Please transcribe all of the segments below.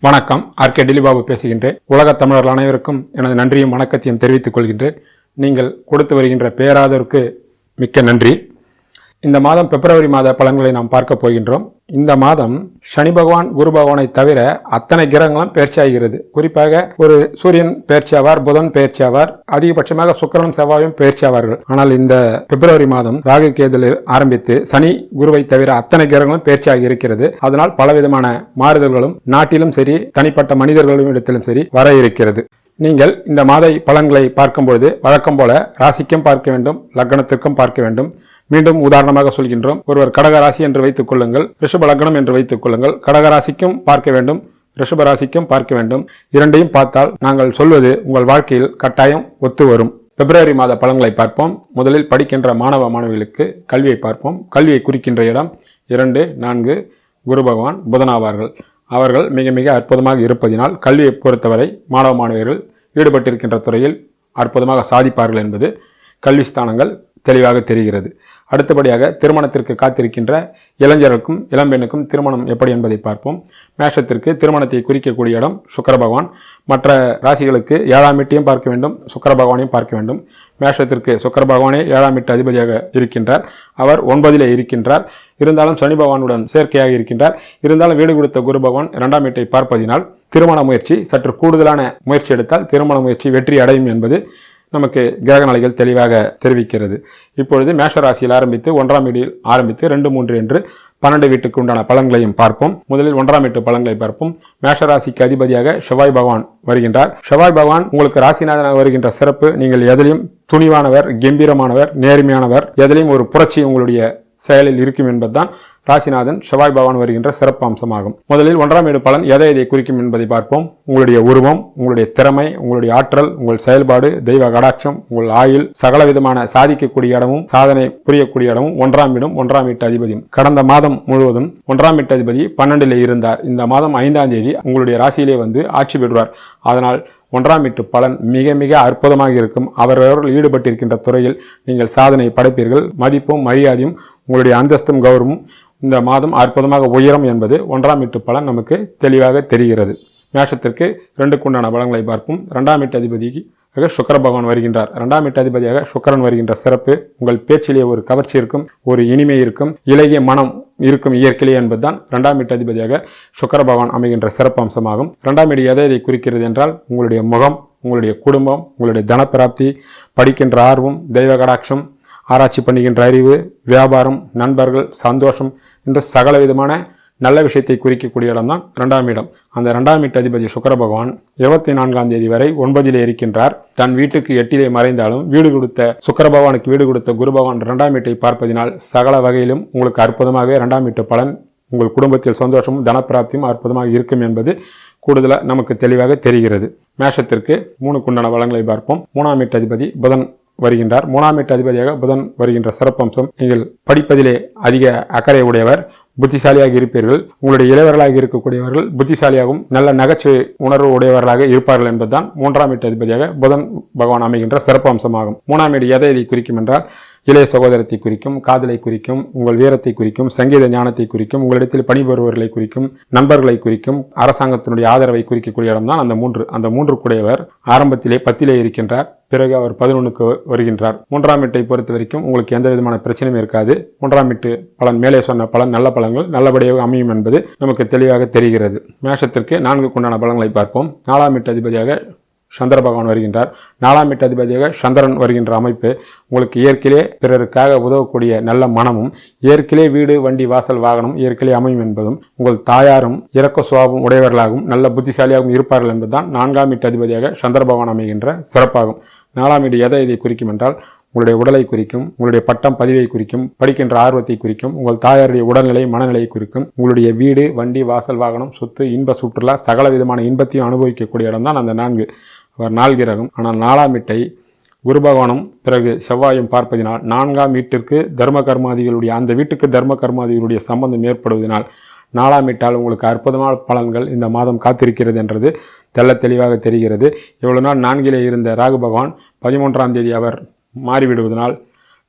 வணக்கம். R. K. Dillibabu பேசுகின்றேன். உலகத் தமிழர்கள் அனைவருக்கும் எனது நன்றியும் வணக்கத்தையும் தெரிவித்துக் கொள்கின்றேன். நீங்கள் கொடுத்து வருகின்ற பேராதருக்கு மிக்க நன்றி. இந்த மாதம் பிப்ரவரி மாத பலன்களை நாம் பார்க்க போகின்றோம். இந்த மாதம் சனி பகவான் குரு பகவானை தவிர அத்தனை கிரகங்களும் பயிற்சியாகிறது குறிப்பாக ஒரு சூரியன் பயிற்சியாவார் புதன் பயிற்சியாவார் அதிகபட்சமாக சுக்கரனும் செவ்வாயும் பயிற்சியாவார்கள் ஆனால் இந்த பிப்ரவரி மாதம் ராகு கேதலில் ஆரம்பித்து சனி குருவை தவிர அத்தனை கிரகங்களும் பயிற்சியாகி இருக்கிறது. அதனால் பலவிதமான மாறுதல்களும் நாட்டிலும் சரி தனிப்பட்ட மனிதர்களும் இடத்திலும் சரி வர இருக்கிறது. நீங்கள் இந்த மாத பலன்களை பார்க்கும்பொழுது வழக்கம் போல ராசிக்கும் பார்க்க வேண்டும் லக்னத்திற்கும் பார்க்க வேண்டும். மீண்டும் உதாரணமாக சொல்கின்றோம் ஒருவர் கடக ராசி என்று வைத்துக் கொள்ளுங்கள் ரிஷப லக்னம் என்று வைத்துக் கொள்ளுங்கள். கடக ராசிக்கும் பார்க்க வேண்டும் ரிஷப ராசிக்கும் பார்க்க வேண்டும். இரண்டையும் பார்த்தால் நாங்கள் சொல்வது உங்கள் வாழ்க்கையில் கட்டாயம் ஒத்து வரும். பிப்ரவரி மாத பலன்களை பார்ப்போம். முதலில் படிக்கின்ற மாணவ மாணவிகளுக்கு கல்வியை பார்ப்போம். கல்வியை குறிக்கின்ற இடம் இரண்டு நான்கு குரு பகவான் புதனாவார்கள். அவர்கள் மிக மிக அற்புதமாக இருப்பதினால் கல்வியை பொறுத்தவரை மாணவ மாணவியர்கள் ஈடுபட்டிருக்கின்ற துறையில் அற்புதமாக சாதிப்பார்கள் என்பது கல்வி ஸ்தானங்கள் தெளிவாக தெரிகிறது. அடுத்தபடியாக திருமணத்திற்கு காத்திருக்கின்ற இளைஞருக்கும் இளம்பெண்ணுக்கும் திருமணம் எப்படி என்பதை பார்ப்போம். மேஷத்திற்கு திருமணத்தை குறிக்கக்கூடிய இடம் சுக்கர பகவான். மற்ற ராசிகளுக்கு ஏழாம் வீட்டையும் பார்க்க வேண்டும் சுக்கர பகவானையும் பார்க்க வேண்டும். மேஷத்திற்கு சுக்கர பகவானே ஏழாம் வீட்டு அதிபதியாக இருக்கின்றார். அவர் ஒன்பதிலே இருக்கின்றார். இருந்தாலும் சனி பகவானுடன் சேர்க்கையாக இருக்கின்றார். இருந்தாலும் வீடு கொடுத்த குரு பகவான் இரண்டாம் வீட்டை பார்ப்பதினால் திருமண முயற்சி சற்று கூடுதலான முயற்சி எடுத்தால் திருமண முயற்சி வெற்றி அடையும் என்பது நமக்கு கிரக நிலைகள் தெளிவாக தெரிவிக்கிறது. இப்பொழுது மேஷ ராசியில் ஆரம்பித்து ஒன்றாம் வீடில் ஆரம்பித்து ரெண்டு மூன்று என்று பன்னெண்டு வீட்டுக்கு உண்டான பலன்களையும் பார்ப்போம். முதலில் ஒன்றாம் வீட்டு பலன்களை பார்ப்போம். மேஷ ராசிக்கு அதிபதியாக செவ்வாய் பகவான் வருகின்றார். செவ்வாய் பகவான் உங்களுக்கு ராசிநாதனாக வருகின்ற சிறப்பு நீங்கள் எதிலையும் துணிவானவர் கம்பீரமானவர் நேர்மையானவர் எதிலையும் ஒரு புரட்சி உங்களுடைய செயலில் இருக்கும் என்பதுதான் ராசிநாதன் செவ்வாய் பகவான் வருகின்ற சிறப்பு அம்சமாகும். முதலில் ஒன்றாம் வீடு பலன் எதை எதை குறிக்கும் என்பதை பார்ப்போம். உங்களுடைய உருவம் உங்களுடைய திறமை உங்களுடைய ஆற்றல் உங்கள் செயல்பாடு தெய்வ கடாட்சம் உங்கள் ஆயுள் சகல விதமான சாதிக்கக்கூடிய இடமும் சாதனை புரியக்கூடிய இடமும் ஒன்றாம் வீடும் ஒன்றாம் வீட்டு அதிபதியும். கடந்த மாதம் முழுவதும் ஒன்றாம் வீட்டு அதிபதி பன்னெண்டில் இருந்தார். இந்த மாதம் ஐந்தாம் தேதி உங்களுடைய ராசியிலே வந்து ஆட்சி பெறுவார். அதனால் ஒன்றாம் வீட்டு பலன் மிக மிக அற்புதமாக இருக்கும். அவரவர்கள் ஈடுபட்டிருக்கின்ற துறையில் நீங்கள் சாதனை படைப்பீர்கள். மதிப்பும் மரியாதையும் உங்களுடைய அந்தஸ்தும் கௌரவமும் இந்த மாதம் அற்புதமாக உயரும் என்பது ஒன்றாம் வீட்டு பலன் நமக்கு தெளிவாக தெரிகிறது. மேஷத்திற்கு ரெண்டுக்குண்டான பலன்களை பார்ப்போம். ரெண்டாம் வீட்டு அதிபதிக்கு சுக்கர பகவான் வருகின்றார். ரெண்டாம் வீட்டு அதிபதியாக சுக்கரன் வருகின்ற சிறப்பு உங்கள் பேச்சிலே ஒரு கவர்ச்சி இருக்கும் ஒரு இனிமை இருக்கும் இலகிய மனம் இருக்கும் இயற்கையிலே என்பதுதான் ரெண்டாம் வீட்டு அதிபதியாக சுக்கர பகவான் அமைகின்ற சிறப்பு அம்சமாகும். ரெண்டாம் வீடு எதை இதை குறிக்கிறது என்றால் உங்களுடைய முகம் உங்களுடைய குடும்பம் உங்களுடைய தனப்பிராப்தி படிக்கின்ற ஆர்வம் தெய்வ கடாட்சம் ஆராய்ச்சி பண்ணுகின்ற அறிவு வியாபாரம் நண்பர்கள் சந்தோஷம் என்ற சகல விதமான நல்ல விஷயத்தை குறிக்கக்கூடிய இடம்தான் இரண்டாம் இடம். அந்த இரண்டாம் வீட்டு அதிபதி சுக்கர பகவான் இருபத்தி நான்காம் தேதி வரை ஒன்பதிலே இருக்கின்றார். தன் வீட்டுக்கு எட்டிலே மறைந்தாலும் வீடு கொடுத்த சுக்கர பகவானுக்கு வீடு கொடுத்த குரு பகவான் இரண்டாம் வீட்டை பார்ப்பதினால் சகல வகையிலும் உங்களுக்கு அற்புதமாக இரண்டாம் வீட்டு பலன் உங்கள் குடும்பத்தில் சந்தோஷமும் தனப்பிராப்தியும் அற்புதமாக இருக்கும் என்பது கூடுதலாக நமக்கு தெளிவாக தெரிகிறது. மேஷத்திற்கு மூணு குண்டான வளங்களை பார்ப்போம். மூணாம் வீட்டு அதிபதி புதன் வருகின்றார். மூணாம் வீட்டு அதிபதியாக புதன் வருகின்ற சிறப்பம்சம். நீங்கள் படிப்பதிலே அதிக அக்கறை உடையவர் புத்திசாலியாக இருப்பீர்கள். உங்களுடைய இளையவர்களாக இருக்கக்கூடியவர்கள் புத்திசாலியாகவும் நல்ல நகைச்சுவை உணர்வு உடையவர்களாக இருப்பார்கள் என்பதுதான் மூன்றாம் வீட்டு அதிபதியாக புதன் பகவான் அமைகின்ற சிறப்பு அம்சமாகும் மூணாம் வீடு எதை இதை குறிக்கும் என்றால் இளைய சகோதரத்தை குறிக்கும் காதலை குறிக்கும் உங்கள் வீரத்தை குறிக்கும் சங்கீத ஞானத்தை குறிக்கும் உங்களிடத்தில் பணிபுரிபவர்களை குறிக்கும் நண்பர்களை குறிக்கும் அரசாங்கத்தினுடைய ஆதரவை குறிக்கக்கூடிய இடம்தான் அந்த மூன்று அந்த மூன்று கூடையவர். ஆரம்பத்திலே பத்திலே இருக்கின்றார் பிறகு அவர் பதினொன்றுக்கு வருகின்றார். மூன்றாம் வீட்டை பொறுத்த வரைக்கும் உங்களுக்கு எந்த விதமான பிரச்சனையும் இருக்காது. மூன்றாம் வீட்டு பலன் மேலே சொன்ன பலன் நல்ல பலன்கள் நல்லபடியாக அமையும் என்பது நமக்கு தெளிவாக தெரிகிறது. மேஷத்திற்கு நான்கு உண்டான பலன்களை பார்ப்போம். நாலாம் வீட்டு அதிபதியாக சந்திர பகவான் வருகின்றார். நாலாம் வீட்டு அதிபதியாக சந்திரன் வருகின்ற அமைப்பு உங்களுக்கு இயற்கையிலே பிறருக்காக உதவக்கூடிய நல்ல மனமும் இயற்கையிலே வீடு வண்டி வாசல் வாகனம் இயற்கையிலே அமையும் என்பதும் உங்கள் தாயாரும் இறக்க சுவாபம் உடையவர்களாகவும் நல்ல புத்திசாலியாகவும் இருப்பார்கள் என்பதுதான் நான்காம் வீட்டு அதிபதியாக சந்திர பகவான் அமைகின்ற சிறப்பாகும். நாலாம் வீடு எதை இதை குறிக்கும் என்றால் உங்களுடைய உடலை குறிக்கும் உங்களுடைய பட்டம் பதிவை குறிக்கும் படிக்கின்ற ஆர்வத்தை குறிக்கும் உங்கள் தாயாருடைய உடல்நிலை மனநிலையை குறிக்கும் உங்களுடைய வீடு வண்டி வாசல் வாகனம் சொத்து இன்ப சுற்றுலா சகல விதமான இன்பத்தையும் அனுபவிக்கக்கூடிய இடம்தான் அந்த நான்கு. அவர் நால்கிரகம் ஆனால் நாலாம் வீட்டை குரு பகவானும் பிறகு செவ்வாயும் பார்ப்பதினால் நான்காம் வீட்டிற்கு தர்ம கர்மாதிகளுடைய அந்த வீட்டுக்கு தர்ம கர்மாதிகளுடைய சம்பந்தம் ஏற்படுவதனால் நாலாம் வீட்டால் உங்களுக்கு அற்புதமான பலன்கள் இந்த மாதம் காத்திருக்கிறது என்றது தெள்ள தெளிவாக தெரிகிறது. இவ்வளவு நாள் நான்கிலே இருந்த ராகு பகவான் பதிமூன்றாம் தேதி அவர் மாறிவிடுவதனால்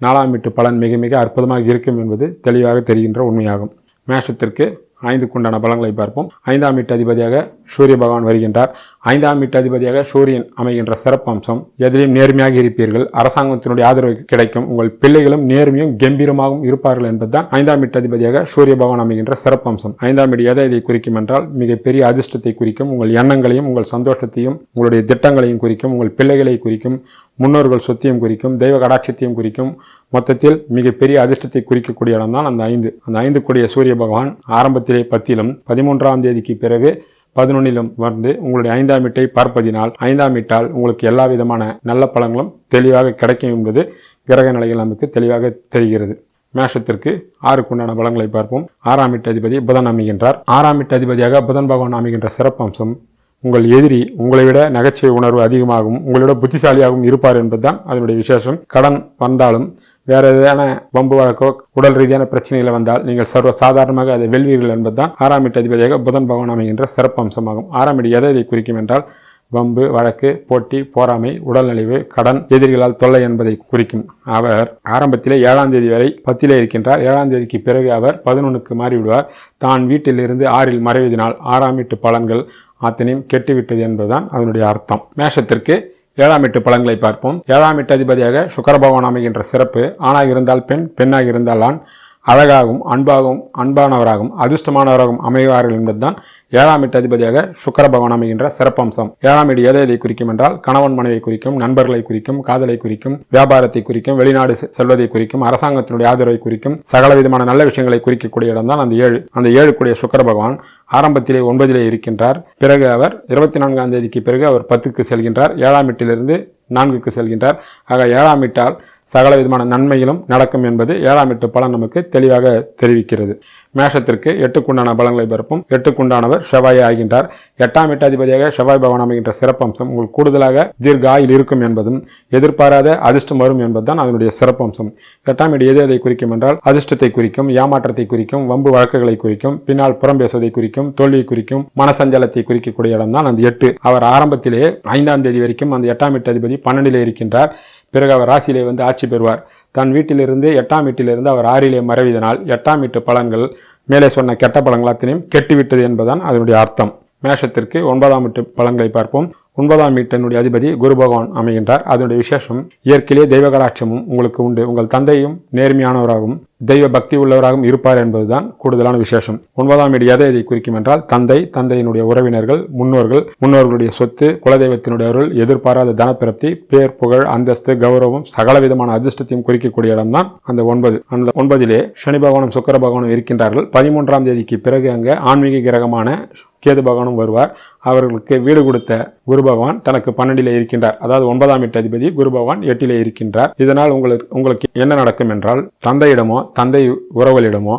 நாலாம் வீட்டு பலன் மிக மிக அற்புதமாக இருக்கும் என்பது தெளிவாக தெரிகின்ற உண்மையாகும். மேஷத்திற்கு ஐந்துக்குண்டான பலன்களை பார்ப்போம். ஐந்தாம் வீட்டு அதிபதியாக சூரிய பகவான் வருகின்றார். ஐந்தாம் வீட்டு அதிபதியாக சூரியன் அமைகின்ற சிறப்பம்சம் எதிரையும் நேர்மையாக இருப்பீர்கள். அரசாங்கத்தினுடைய ஆதரவு கிடைக்கும். உங்கள் பிள்ளைகளும் நேர்மையும் கம்பீரமாகவும் இருப்பார்கள் என்பதுதான் ஐந்தாம் வீட்டு அதிபதியாக சூரிய பகவான் அமைகின்ற சிறப்பம்சம். ஐந்தாம் வீடு எதை இதை குறிக்கும் என்றால் மிகப்பெரிய அதிர்ஷ்டத்தை குறிக்கும் உங்கள் எண்ணங்களையும் உங்கள் சந்தோஷத்தையும் உங்களுடைய திட்டங்களையும் குறிக்கும் உங்கள் பிள்ளைகளை குறிக்கும் முன்னோர்கள் சொத்தையும் குறிக்கும் தெய்வ கடாட்சத்தையும் குறிக்கும். மொத்தத்தில் மிகப்பெரிய அதிர்ஷ்டத்தை குறிக்கக்கூடிய இடம் தான் அந்த ஐந்து. அந்த ஐந்து கூடிய சூரிய பகவான் ஆரம்பத்திலே பத்திலும் பதிமூன்றாம் தேதிக்கு பிறகு பதினொன்னிலும் வந்து உங்களுடைய ஐந்தாம் வீட்டை பார்ப்பதினால் ஐந்தாம் வீட்டால் உங்களுக்கு எல்லா விதமான நல்ல பழங்களும் தெளிவாக கிடைக்கும் என்பது கிரக நிலைகள் நமக்கு தெளிவாக தெரிகிறது. மேஷத்திற்கு ஆறுக்குண்டான பலங்களை பார்ப்போம். ஆறாம் வீட்டு அதிபதி புதன் அமைகின்றார். ஆறாம் வீட்டு அதிபதியாக புதன் பகவான் அமைகின்ற சிறப்பம்சம் உங்கள் எதிரி உங்களை விட நகைச்சுவை உணர்வு அதிகமாகவும் உங்களோட புத்திசாலியாகவும் இருப்பார் என்பதுதான் அதனுடைய விசேஷம். கடன் வந்தாலும் வேற ஏதான பம்பு வழக்கோ உடல் ரீதியான பிரச்சனைகளை வந்தால் நீங்கள் சர்வ சாதாரணமாக அதை வெல்வீர்கள் என்பதுதான் ஆறாம் வீட்டு அதிபதியாக புதன் பகவான் அமைகின்ற சிறப்பு அம்சமாகும். ஆறாம் வீடு எதை இதை குறிக்கும் என்றால் வம்பு வழக்கு போட்டி போராமை உடல்நலிவு கடன் எதிரிகளால் தொல்லை என்பதை குறிக்கும். அவர் ஆரம்பத்திலே ஏழாம் தேதி வரை பத்திலே இருக்கின்றார். ஏழாம் தேதிக்கு பிறகு அவர் பதினொன்றுக்கு மாறிவிடுவார். தான் வீட்டிலிருந்து ஆறில் மறைவதினால் ஆறாம் வீட்டு பலன்கள் அத்தனையும் கெட்டுவிட்டது என்பதுதான் அதனுடைய அர்த்தம். மேஷத்திற்கு ஏழாம் எட்டு பலன்களை பார்ப்போம். ஏழாம் எட்டு அதிபதியாக சுக்கரபகவான் அமைகின்ற சிறப்பு ஆணாக இருந்தால் பெண் பெண்ணாக இருந்தால் ஆண் அழகாகவும் அன்பாகவும் அன்பானவராகவும் அதிர்ஷ்டமானவராகவும் அமைவார்கள் என்பதுதான் ஏழாம் எட்டு அதிபதியாக சுக்கர பகவான் அமைகின்ற சிறப்பம்சம். ஏழாம் எட்டு எதை எதை குறிக்கும் என்றால் கணவன் மனைவை குறிக்கும் நண்பர்களை குறிக்கும் காதலை குறிக்கும் வியாபாரத்தை குறிக்கும் வெளிநாடு செ- செல்வதை குறிக்கும் அரசாங்கத்தினுடைய ஆதரவை குறிக்கும் சகல விதமான நல்ல விஷயங்களை குறிக்கக்கூடிய இடம்தான் அந்த ஏழு. அந்த ஏழு கூடிய சுக்கர பகவான் ஆரம்பத்திலே ஒன்பதிலே இருக்கின்றார். பிறகு அவர் இருபத்தி நான்காம் தேதிக்கு பிறகு அவர் பத்துக்கு செல்கின்றார். ஏழாம் எட்டிலிருந்து நான்குக்கு செல்கின்றார். ஆக ஏழாம் எட்டால் சகல விதமான நன்மைகளும் நடக்கும் என்பது ஏழாம் எட்டு பலன் நமக்கு தெளிவாக தெரிவிக்கிறது. மேஷத்திற்கு எட்டுக்குண்டான பலங்களை பரப்பும் எட்டுக்குண்டானவர் செவ்வாய் ஆகின்றார். எட்டாம் எட்டாதிபதியாக செவ்வாய் பவன் அமைகின்ற சிறப்பம்சம் உங்களுக்கு கூடுதலாக தீர்க்க ஆயில் இருக்கும் என்பதும் எதிர்பாராத அதிர்ஷ்டம் வரும் என்பதுதான் அதனுடைய சிறப்பம்சம். எட்டாம் எட்டு எது எதை குறிக்கும் என்றால் அதிர்ஷ்டத்தை குறிக்கும் ஏமாற்றத்தை குறிக்கும் வம்பு வழக்குகளை குறிக்கும் பின்னால் புறம் பேசுவதை குறிக்கும் தோல்வியை குறிக்கும் மனசஞ்சலத்தை குறிக்கக்கூடிய இடம்தான் அந்த எட்டு. அவர் ஆரம்பத்திலேயே ஐந்தாம் தேதி வரைக்கும் அந்த எட்டாம் எட்டு அதிபதி பன்னெண்டிலே இருக்கின்றார். பிறகு அவர் ராசியிலே வந்து ஆட்சி பெறுவார். தன் வீட்டிலிருந்து எட்டாம் வீட்டிலிருந்து அவர் ஆறிலே மறைவதனால் எட்டாம் வீட்டு பலன்கள் மேலே சொன்ன கெட்ட பலன்கள் அத்தனையும் கெட்டுவிட்டது என்பதுதான் அதனுடைய அர்த்தம். மேஷத்திற்கு ஒன்பதாம் வீட்டு பலன்களை பார்ப்போம். ஒன்பதாம் வீட்டினுடைய அதிபதி குரு பகவான் அமைகின்றார். அதனுடைய விசேஷம் இயற்கையிலே தெய்வகடாட்சமும் உங்களுக்கு உண்டு. உங்கள் தந்தையும் நேர்மையானவராகவும் தெய்வ பக்தி உள்ளவராகவும் இருப்பார் என்பதுதான் கூடுதலான விசேஷம். ஒன்பதாம் வீடு எதை இதை குறிக்கும் என்றால் தந்தை தந்தையினுடைய உறவினர்கள் முன்னோர்கள் முன்னோர்களுடைய சொத்து குலதெய்வத்தினுடைய அருள் எதிர்பாராத தனப்பிரப்தி பேர் புகழ் அந்தஸ்து கௌரவம் சகல விதமான அதிர்ஷ்டத்தையும் குறிக்கக்கூடிய இடம்தான் அந்த ஒன்பது. அந்த ஒன்பதிலே சனி பகவானும் சுக்கர பகவானும் இருக்கின்றார்கள். பதிமூன்றாம் தேதிக்கு பிறகு அங்கே ஆன்மீக கிரகமான கேது பகவானும் வருவார். அவர்களுக்கு வீடு கொடுத்த குரு பகவான் தனக்கு பன்னெண்டிலே இருக்கின்றார். அதாவது ஒன்பதாம் எட்டு அதிபதி குரு பகவான் எட்டிலே இருக்கின்றார். இதனால் உங்களுக்கு உங்களுக்கு என்ன நடக்கும் என்றால் தந்தையிடமோ தந்தை உறவுகளிடமோ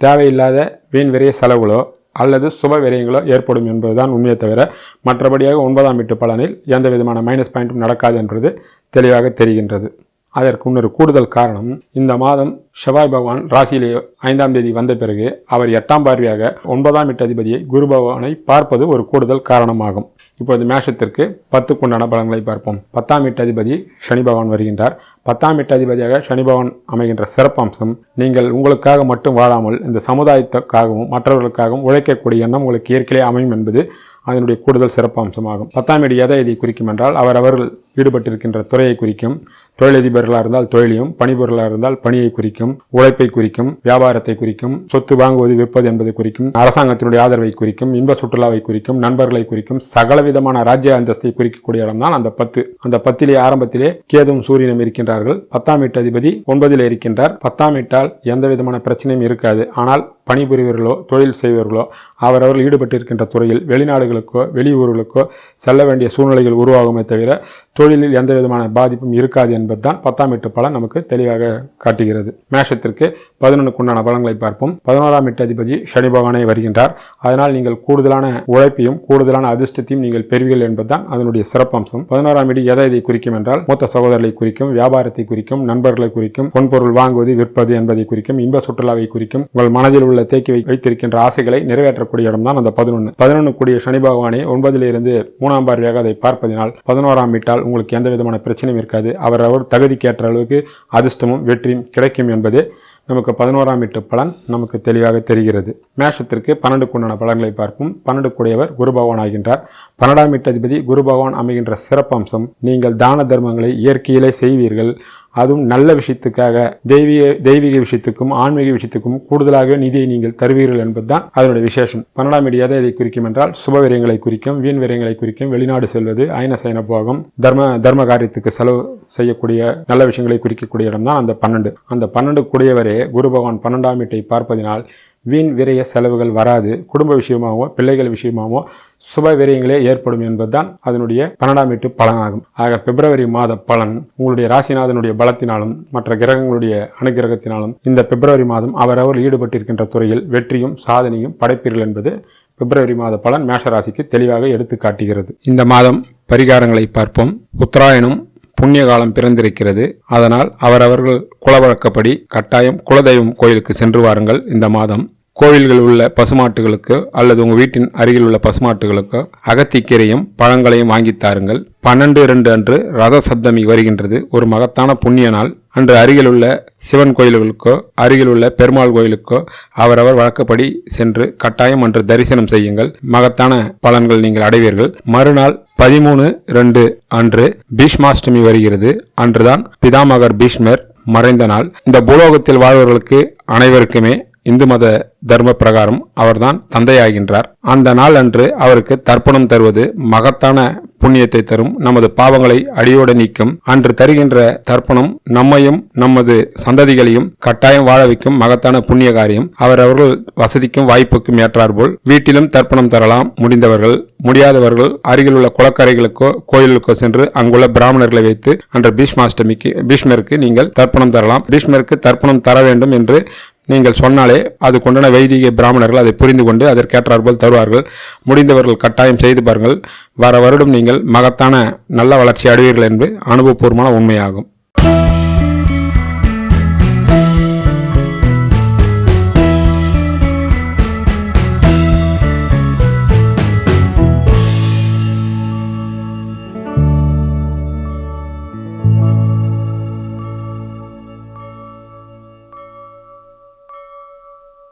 தேவையில்லாத வீண் விரைய செலவுகளோ அல்லது சுப விரயங்களோ ஏற்படும் என்பதுதான் உண்மையை தவிர மற்றபடியாக ஒன்பதாம் வீட்டு பலனில் எந்த விதமான மைனஸ் பாயிண்ட்டும் நடக்காது என்பது தெளிவாக தெரிகின்றது. அதற்கு இன்னொரு கூடுதல் காரணம் இந்த மாதம் செவ்வாய் பகவான் ராசியிலே ஐந்தாம் தேதி வந்த பிறகு அவர் எட்டாம் பார்வையாக ஒன்பதாம் வீட்டு அதிபதியை குரு பகவானை பார்ப்பது ஒரு கூடுதல் காரணமாகும். இப்போது மேஷத்திற்கு பத்துக்குண்டான பலன்களை பார்ப்போம். பத்தாம் வீட்டு அதிபதி சனி பகவான் வருகின்றார். பத்தாம் வீட்டு அதிபதியாக சனி பகவான் அமைகின்ற சிறப்பம்சம் நீங்கள் உங்களுக்காக மட்டும் வாழாமல் இந்த சமுதாயத்துக்காகவும் மற்றவர்களுக்காகவும் உழைக்கக்கூடிய எண்ணம் உங்களுக்கு இயற்கையிலே அமையும் என்பது அதனுடைய கூடுதல் சிறப்பம்சமாகும். பத்தாம் வீடு எதை இதை குறிக்கும் என்றால் அவர் அவர்கள் ஈடுபட்டிருக்கின்ற துறையை குறிக்கும் தொழிலதிபர்களாக இருந்தால் தொழிலையும் பணிபொருளாக இருந்தால் பணியை குறிக்கும் உழைப்பை குறிக்கும் வியாபாரத்தை குறிக்கும் சொத்து வாங்குவது விற்பது என்பதை குறிக்கும் அரசாங்கத்தினுடைய ஆதரவை குறிக்கும் இன்ப சுற்றுலாவை குறிக்கும் நண்பர்களை குறிக்கும் சகலவிதமான ராஜ்ய அந்தஸ்தை குறிக்கக்கூடிய இடம்தான் அந்த பத்து. அந்த பத்திலே ஆரம்பத்திலே கேதும் சூரியனும் இருக்கின்றார்கள். பத்தாம் வீட்டு அதிபதி ஒன்பதில் இருக்கின்றார். பத்தாம் வீட்டால் எந்த விதமான பிரச்சனையும் இருக்காது. ஆனால் பணிபுரிவர்களோ தொழில் செய்வர்களோ அவரவர்கள் ஈடுபட்டிருக்கின்ற துறையில் வெளிநாடுகளுக்கோ வெளியூர்களுக்கோ செல்ல வேண்டிய சூழ்நிலைகள் உருவாகுமே தவிர தொழிலில் எந்த விதமான பாதிப்பும் இருக்காது என்பதுதான் பத்தாம் எட்டு பலன் நமக்கு தெளிவாக காட்டுகிறது. மேஷத்திற்கு பதினொன்றுக்கு உண்டான பலன்களை பார்ப்போம். பதினோராம் எட்டு அதிபதி சனி பகவானே வருகின்றார். அதனால் நீங்கள் கூடுதலான உழைப்பையும் கூடுதலான அதிர்ஷ்டத்தையும் நீங்கள் பெறுவீர்கள் என்பதுதான் அதனுடைய சிறப்பம்சம். பதினோராம் இடி எதை இதை குறிக்கும் என்றால் மூத்த சகோதரர்களை குறிக்கும் வியாபாரத்தை குறிக்கும் நண்பர்களை குறிக்கும் பொன்பொருள் வாங்குவது விற்பது என்பதை குறிக்கும் இன்ப சுற்றுலாவை குறிக்கும் உங்கள் மனதில் உள்ள தேக்கி வை- வைத்திருக்கின்ற ஆசைகளை நிறைவேற்றக்கூடிய இடம்தான் அந்த பதினொன்று பதினொன்று கூடிய சனி பகவானை ஒன்பதிலிருந்து மூணாம் பார்வையாக அதை பார்ப்பதினால் பதினோராம் வீட்டால் உங்களுக்கு எந்த விதமான பிரச்சனையும் இருக்காது. அவர் அவர் தகுதிக்கேற்ற அளவுக்கு அதிர்ஷ்டமும் வெற்றியும் கிடைக்கும் என்பது நமக்கு பதினோராம் வீட்டு பலன் நமக்கு தெளிவாக தெரிகிறது. மேஷத்திற்கு பன்னெண்டுக்குண்டான பலன்களை பார்ப்போம். பன்னெண்டுக்குடையவர் குரு பகவான் ஆகின்றார். பன்னெண்டாம் வீட்டு அதிபதி குரு பகவான் அமைகின்ற சிறப்பம்சம் நீங்கள் தான தர்மங்களை இயற்கையிலே செய்வீர்கள். அதுவும் நல்ல விஷயத்துக்காக தெய்வீக தெய்வீக விஷயத்துக்கும் ஆன்மீக விஷயத்துக்கும் கூடுதலாக நிதியை நீங்கள் தருவீர்கள் என்பதுதான் அதனுடைய விசேஷம். பன்னெண்டாம் வீடு இதை குறிக்கும் என்றால் சுப விரயங்களை குறிக்கும் வீண் விரயங்களை குறிக்கும் வெளிநாடு செல்வது அயன சயன போகம் தர்ம தர்ம காரியத்துக்கு செலவு செய்யக்கூடிய நல்ல விஷயங்களை குறிக்கக்கூடிய இடம்தான் அந்த பன்னெண்டு. அந்த பன்னெண்டு கூடியவரே குரு பகவான் பன்னெண்டாம் வீட்டை பார்ப்பதினால் வீண் விரய செலவுகள் வராது குடும்ப விஷயமாகவோ பிள்ளைகள் விஷயமாகவோ சுப விரயங்களே ஏற்படும் என்பதுதான் அதனுடைய பன்னெண்டாம் வீட்டு பலனாகும். ஆக பிப்ரவரி மாத பலன் உங்களுடைய ராசிநாதனுடைய பலத்தினாலும் மற்ற கிரகங்களுடைய அனுகிரகத்தினாலும் இந்த பிப்ரவரி மாதம் அவரவர் ஈடுபட்டிருக்கின்ற துறையில் வெற்றியும் சாதனையும் படைப்பீர்கள் என்பது பிப்ரவரி மாத பலன் மேஷராசிக்கு தெளிவாக எடுத்து காட்டுகிறது இந்த மாதம் பரிகாரங்களை பார்ப்போம். உத்தராயணம் புண்ணிய காலம் பிறந்திருக்கிறது. அதனால் அவரவர்கள் குலவழக்கப்படி கட்டாயம் குலதெய்வம் கோயிலுக்கு சென்று வாருங்கள் இந்த மாதம். கோவில்கள் உள்ள பசுமாட்டுகளுக்கு அல்லது உங்கள் வீட்டின் அருகில் உள்ள பசுமாட்டுகளுக்கோ அகத்திக்கீரையும் பழங்களையும் வாங்கி தாருங்கள். பன்னெண்டு இரண்டு அன்று ரத சப்தமி வருகின்றது. ஒரு மகத்தான புண்ணிய நாள். அன்று அருகில் உள்ள சிவன் கோயில்களுக்கோ அருகில் உள்ள பெருமாள் கோயிலுக்கோ அவரவர் வழக்கப்படி சென்று கட்டாயம் அன்று தரிசனம் செய்யுங்கள். மகத்தான பலன்கள் நீங்கள் அடைவீர்கள். மறுநாள் பதிமூணு ரெண்டு அன்று பீஷ்மாஷ்டமி வருகிறது. அன்றுதான் பிதாமகர் பீஷ்மர் மறைந்த நாள். இந்த பூலோகத்தில் வாழ்வர்களுக்கு அனைவருக்குமே இந்து மத தர்ம பிரகாரம் அவர்தான் தந்தையாகின்றார். அந்த நாள் அன்று அவருக்கு தர்ப்பணம் தருவது மகத்தான புண்ணியத்தை தரும். நமது பாவங்களை அடியோடு நீக்கும். அன்று தருகின்ற தர்ப்பணம் நம்மையும் நமது சந்ததிகளையும் கட்டாயம் வாழ வைக்கும் மகத்தான புண்ணிய காரியம். அவரவர்கள் வசதிக்கும் வாய்ப்புக்கும் ஏற்றாற்போல் வீட்டிலும் தர்ப்பணம் தரலாம். முடிந்தவர்கள் முடியாதவர்கள் அருகில் உள்ள குளக்கரைகளுக்கோ கோயிலுக்கோ சென்று அங்குள்ள பிராமணர்களை வைத்து அன்று பீஷ்மாஷ்டமிக்கு பீஷ்மருக்கு நீங்கள் தர்ப்பணம் தரலாம். பீஷ்மருக்கு தர்ப்பணம் தர வேண்டும் என்று நீங்கள் சொன்னாலே அது கொண்டான வைதிக பிராமணர்கள் அதை புரிந்து கொண்டு அதற்கேற்றாற்போல் தருவார்கள். முடிந்தவர்கள் கட்டாயம் செய்து பாருங்கள். வர வருடம் நீங்கள் மகத்தான நல்ல வளர்ச்சி அடைவீர்கள் என்பது அனுபவபூர்வமான உண்மையாகும்.